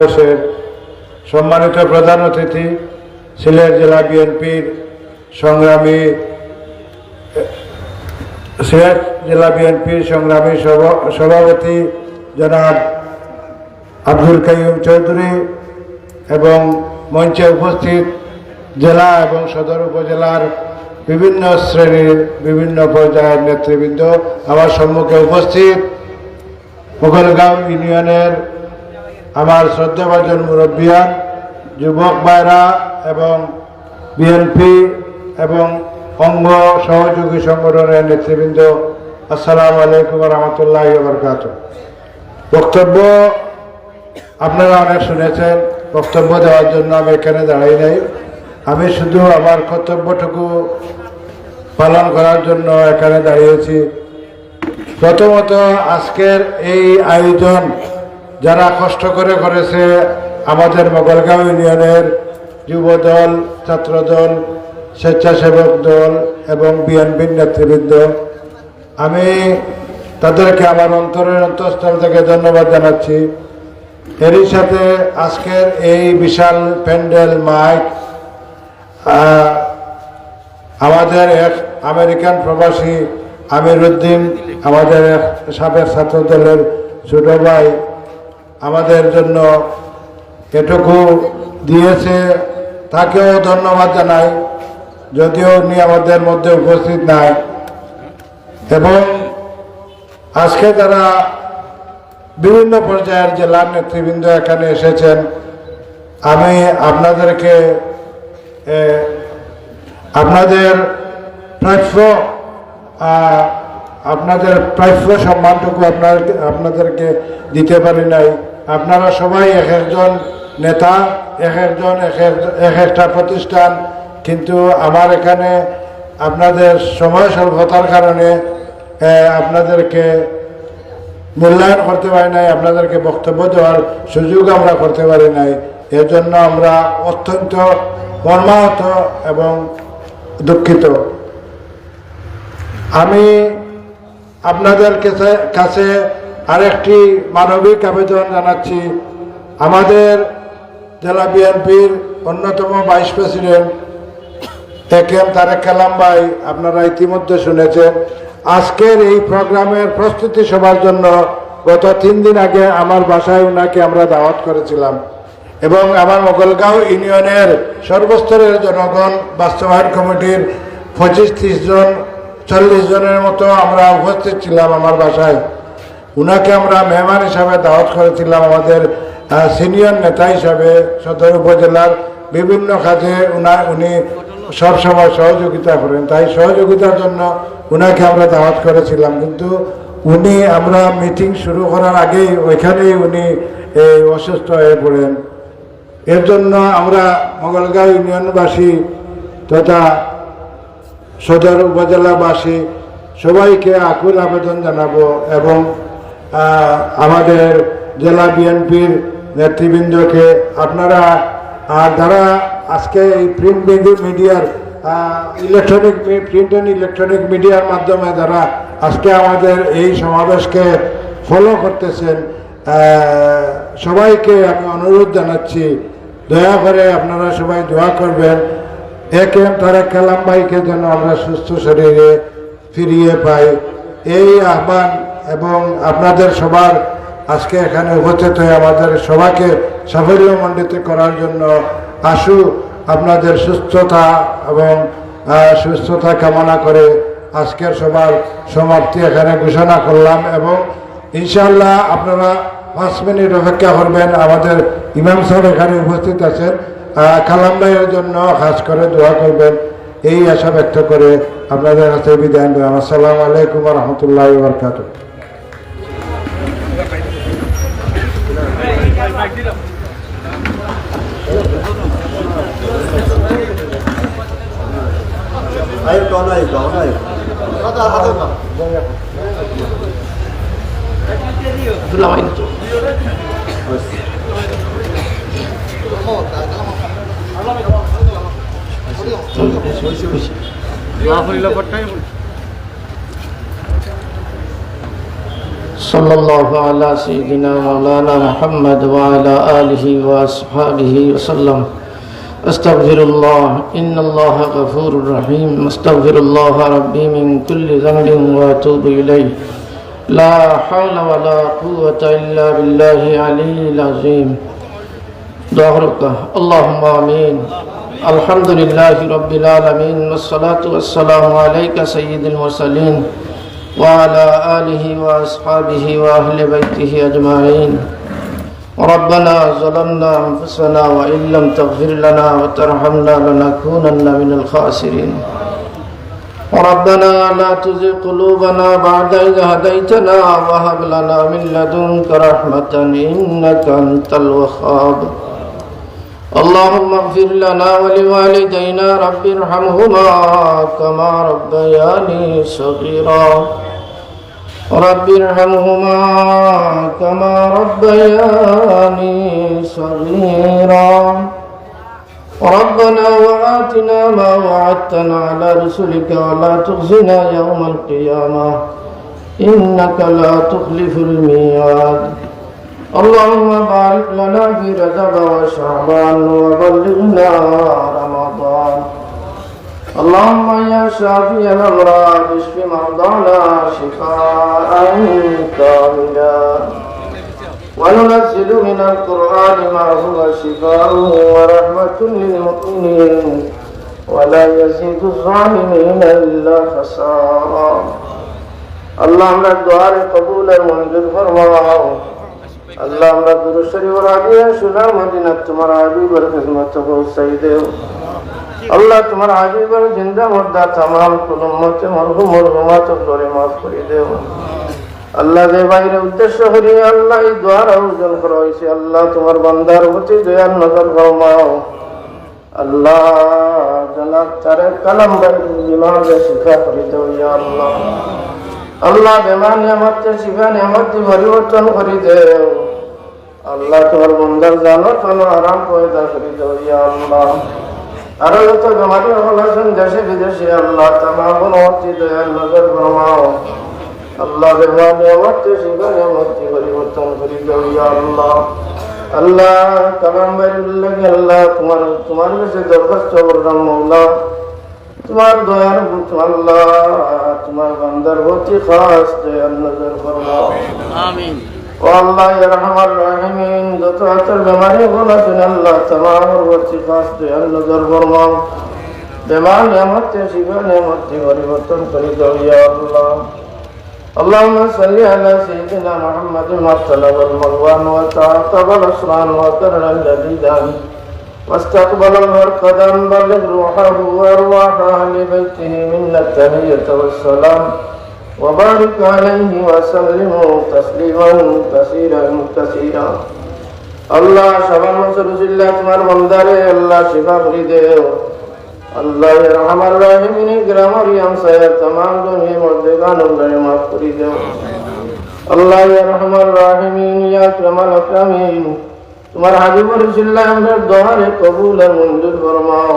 সমাবেশের সম্মানিত প্রধান অতিথি, সিলেট জেলা বিএনপির সংগ্রামী, সিলেট জেলা বিএনপির সংগ্রামী সভা- সভাপতি জনাব আব্দুল কাইম চৌধুরী এবং মঞ্চে উপস্থিত জেলা এবং সদর উপজেলার বিভিন্ন শ্রেণির বিভিন্ন পর্যায়ের নেতৃবৃন্দ, আমার সম্মুখে উপস্থিত মোগলগাঁও ইউনিয়নের আমার শ্রদ্ধাভাজন মুরব্বিয়ান যুবক ভাইরা এবং বিএনপি এবং অঙ্গ সহযোগী সংগঠনের নেতৃবৃন্দ, আসসালামু আলাইকুম রহমতুল্লাহ বরকাত বক্তব্য আপনারা অনেক শুনেছেন, বক্তব্য দেওয়ার জন্য আমি এখানে দাঁড়াই নাই। আমি শুধু আমার কর্তব্যটুকু পালন করার জন্য এখানে দাঁড়িয়েছি। প্রথমত আজকের এই আয়োজন যারা কষ্ট করে করেছে আমাদের মোগলগাঁও ইউনিয়নের যুব দল ছাত্রদল, স্বেচ্ছাসেবক দল এবং বিএনপির নেতৃবৃন্দ, আমি তাদেরকে আমার অন্তরের অন্তঃস্থল থেকে ধন্যবাদ জানাচ্ছি। এরই সাথে আজকের এই বিশাল প্যান্ডেল মাইক আমাদের এক আমেরিকান প্রবাসী আমির উদ্দিন, আমাদের এক সাবেক ছাত্রদলের ছোট ভাই আমাদের জন্য এটুকু দিয়েছে, তাকেও ধন্যবাদ জানাই, যদিও উনি আমাদের মধ্যে উপস্থিত নাই। এবং আজকে যারা বিভিন্ন পর্যায়ের জেলার নেতৃবৃন্দ এখানে এসেছেন, আমি আপনাদেরকে আপনাদের প্রাপ্য আপনাদের প্রাপ্য সম্মানটুকু আপনার আপনাদেরকে দিতে পারি নাই। আপনারা সবাই এক একজন নেতা, এক একজন, এক এক- এক একটা প্রতিষ্ঠান, কিন্তু আমার এখানে আপনাদের সময় স্বল্পতার কারণে আপনাদেরকে মূল্যায়ন করতে পারি নাই, আপনাদেরকে বক্তব্য দেওয়ার সুযোগ আমরা করতে পারি নাই। এর জন্য আমরা অত্যন্ত মর্মাহত এবং দুঃখিত। আমি আপনাদের কাছে- আরেকটি মানবিক আবেদন জানাচ্ছি। আমাদের জেলা বিএনপির অন্যতম vice president A K M Tarek Kalam ভাই, আপনারা ইতিমধ্যে শুনেছেন। আজকের এই প্রোগ্রামের প্রস্তুতি সভার জন্য গত তিন দিন আগে আমার বাসায় ওনাকে আমরা দাওয়াত করেছিলাম। এবং আমার মোগলগাঁও ইউনিয়নের সর্বস্তরের জনগণ, বাস্তবায়ন কমিটির পঁচিশ ত্রিশ জন চল্লিশ জনের মতো আমরা উপস্থিত ছিলাম আমার বাসায়। উনাকে আমরা মেহমান হিসাবে দাওয়াত করেছিলাম আমাদের সিনিয়র নেতা হিসাবে, সদর উপজেলার বিভিন্ন কাজে উনার উনি সবসময় সহযোগিতা করেন। তাই সহযোগিতার জন্য উনাকে আমরা দাওয়াত করেছিলাম। কিন্তু উনি আমরা মিটিং শুরু করার আগেই ওইখানেই উনি এই অসুস্থ হয়ে পড়েন। এর জন্য আমরা মঙ্গলগাঁও ইউনিয়নবাসী তথা সদর উপজেলাবাসী, সবাইকে আকুল আবেদন জানাব এবং আমাদের জেলা বিএনপির নেতৃবৃন্দকে আপনারা যারা আজকে এই প্রিন্ট মিডিয়ার ইলেকট্রনিক প্রিন্ট অ্যান্ড ইলেকট্রনিক মিডিয়ার মাধ্যমে যারা আজকে আমাদের এই সমাবেশকে ফলো করতেছেন সবাইকে আমি অনুরোধ জানাচ্ছি, দয়া করে আপনারা সবাই দোয়া করবেন। এক তারেক কালাম ভাইকে যেন আমরা সুস্থ শরীরে ফিরিয়ে পাই। এই আহ্বান এবং আপনাদের সবার আজকে এখানে উপস্থিত হয়ে আমাদের সবাইকে সাফল্যমণ্ডিত করার জন্য আসু আপনাদের সুস্থতা এবং সুস্থতা কামনা করে আজকের সবার সমাপ্তি এখানে ঘোষণা করলাম এবং ইনশাল্লাহ আপনারা পাঁচ মিনিট অপেক্ষা করবেন। আমাদের ইমাম সাহেব এখানে উপস্থিত আছেন। কালাম ভাইয়ের জন্য খাস করে দোয়া করবেন। এই আশা ব্যক্ত করে আপনাদের কাছে বিদায় নিলাম। আসসালামু আলাইকুম রহমতুল্লাহ বরকাত. وصلى الله على سيدنا مولانا محمد وعلى آله وأصحابه وسلم. أستغفر الله إن الله غفور رحيم. أستغفر الله ربي من كل ذنب وأتوب إليه. لا حول ولا قوة إلا بالله العلي العظيم. ظهرك اللهم آمين الحمد لله رب العالمين والصلاة والسلام عليك سيد المرسلين وعلى آله وأصحابه وأهل بيته أجمعين ربنا ظلمنا أنفسنا وإن لم تغفر لنا وترحمنا لنكونن من الخاسرين ربنا لا تزغ قلوبنا بعد إذ هديتنا وهب لنا من لدنك رحمة إنك أنت الوهاب. اللهم اغفر لنا ولوالدينا رب ارحمهما كما ربياني صغيرا. رب ارحمهما كما ربياني صغيرا. ربنا وآتنا ما وعدتنا على رسلك ولا تخزنا يوم القيامة. إنك لا تخلف الميعاد. اللهم بارك لنا في رجب وشعبان وبلغنا رمضان. اللهم يا شافي الأمراض اشف مرضانا شفاء كاملا. وننزل من القرآن ما هو شفاء ورحمة للمؤمنين. ولا يزيد الظالمين إلا خسارا. اللهم الدعاء قبولا منذ الفرماء আল্লাহ, আমরা গুরু শরীফ রাজিয়া সুনার মদিনা তোমার হাবিবের খিদমত পৌঁছাই দেও। আল্লাহ, তোমার হাবিবের জিন্দা মুর্দা তামাম কোন মতে মরহুম, মরহুমাত করে মাফ করে দেও। আল্লাহ, যে বাইরে উদ্দেশ্য করি আল্লাহ এই দোয়ার আয়োজন করা হয়েছে আল্লাহ, তোমার বান্দার প্রতি দয়ার নজর ফরমাও। আল্লাহ জনাব তারে কালাম ইমামে শিক্ষা করে দেও ইয়া আল্লাহ। আল্লাহ বেমান নিয়ামতকে শিখা নিয়ামতকে পরিবর্তন করে দেও। আল্লাহ তোমার বন্দার জানো তোলো আরাম পয়দা করে দেও আল্লাহ। আরও যত বেমারি হল আছেন দেশে বিদেশে আল্লাহ তামা গুণবর্তী দয়ার নজর ফরমাও। আল্লাহ বেমান নিয়ামতকে শিখা নিয়ামতকে পরিবর্তন করে দেও আল্লাহ। আল্লাহ কালাম বাইরুল্লাহ আল্লাহ, তোমার তোমার কাছে দরখাস্ত করলাম মৌলা। তোমার দয়ার আল্লাহ, তোমার বান্দার প্রতি খাস দয়ার নজর ফরমাও। আমিন। ও আল্লাহ ইয়া রহমান রহিমিন যত হাতের বেমারি গুলো আছেন আল্লাহ তোমার প্রতি খাস দয়ার নজর ফরমাও বেমার নিয়ামতে শিবা নিয়ামতে পরিবর্তন করে দাও ইয়া আল্লাহ اللهم صل على سيدنا محمد وابتلغ الملوان وتعقب الاسران وكرر اللذيذان واستقبل المرقدا بلغ روحه وارواح اهل بيته منا التحيه والسلام وبارك عليه وسلم تسليما كثيرا كثيرا. আল্লাহ সবার মসুর জিল্লা তোমার বন্দারে, আল্লাহ শিফা করি দেও। আল্লাহ রহমান রহিমিন গ্রামর ইয়াম সাহেব তমাম দুনিয়া মধ্যে গান আল্লাহ মাফ করি দেও। আল্লাহ রহমান রহিমিন, ইয়া আকরামাল আকরামিন। তোমার হাবিবুর জিল্লা আমাদের দোহারে কবুল আর মঞ্জুর ফরমাও।